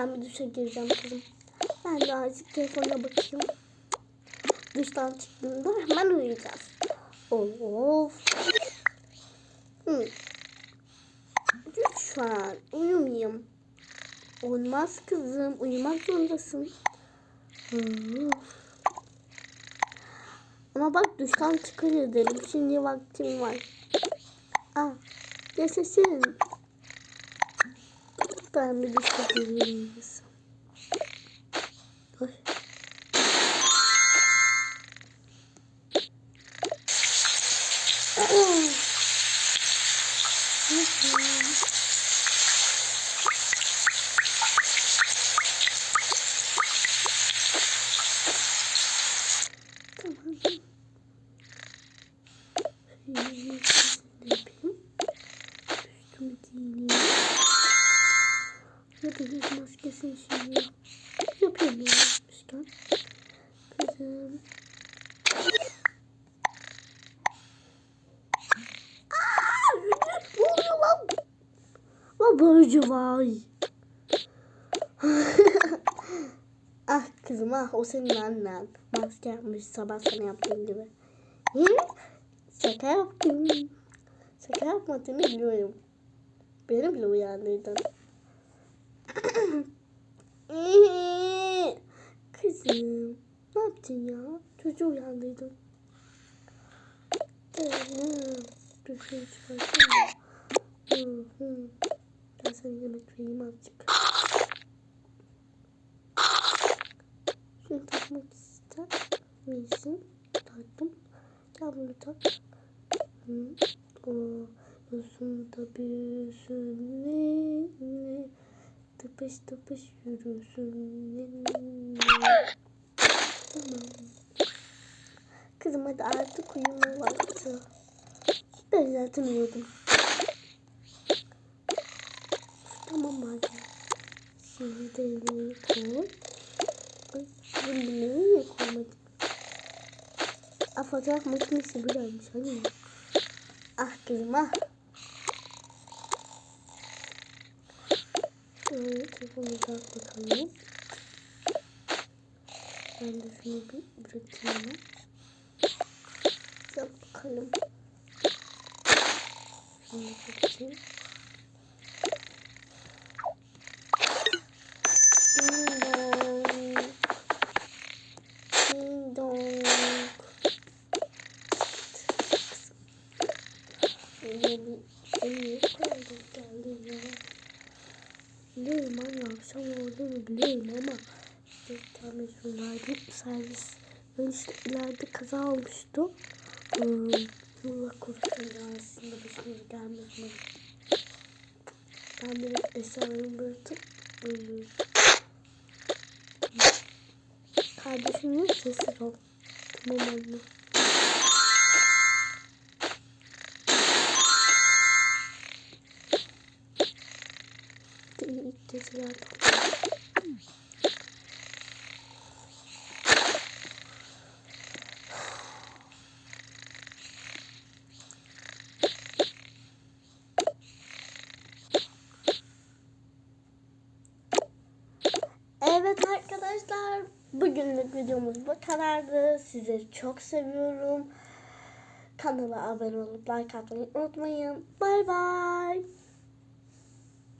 Ben bir duşa gireceğim kızım. Ben de azıcık telefona bakayım. Duştan çıktığımda hemen uyuyacağız. Of. Hı. Lütfen uyumayayım. Olmaz kızım. Uyumak zorundasın. Hı. Ama bak duştan çıkıyor dedim. Şimdi vaktim var. Ah, yaşasın. Ben bir duşa gireyim. kızım. Oy. Ah. Yüz maskesini şimdi yapayım ya yapmışken. Kızım. Böylece vay. ah kızım ah o senin annen. Maske yapmış sabah sana yaptığım gibi. Hı? Şaka yaptım. Şaka yapmadığını biliyorum. Beni bile uyandırdın. Kızım ne yaptın ya? Çocuğu uyandırdın. Hı hı. Ben sana yemek vereyim azıcık. Şunu takmak ister misin? Taktım. Gel bunu tak. Hı. O uzun da büyüsün. Ne, ne. Tıpış tıpış yürüsün. Tamam. Kızım hadi artık uyuma vakti. Ben zaten uyudum. Tamam hadi. Şimdi de elini koy. Kızım bunu niye koymadın? Aa, fotoğraf makinesi buradaymış hani. Ah kızım ah. Şöyle telefonu tak bakalım. Ben de şunu bir bırakayım. Yap bakalım. Şunu bakayım. Ding dong. Ding dong. Şöyle bir elini koyalım geldi ya. Biliyorum anne akşam olduğunu biliyorum ama bir tane şunlardan servis. Ben işte ileride kaza olmuştu. Hmm, Allah korusun aslında başımıza gelmez mi? Ben direkt eşyalarımı bırakıp uyuyorum. Kardeşimin sesi ol. Tamam anne. İyi geceler. Evet arkadaşlar bugünlük videomuz bu kadardı. Sizi çok seviyorum. Kanala abone olup like atmayı unutmayın. Bay bay.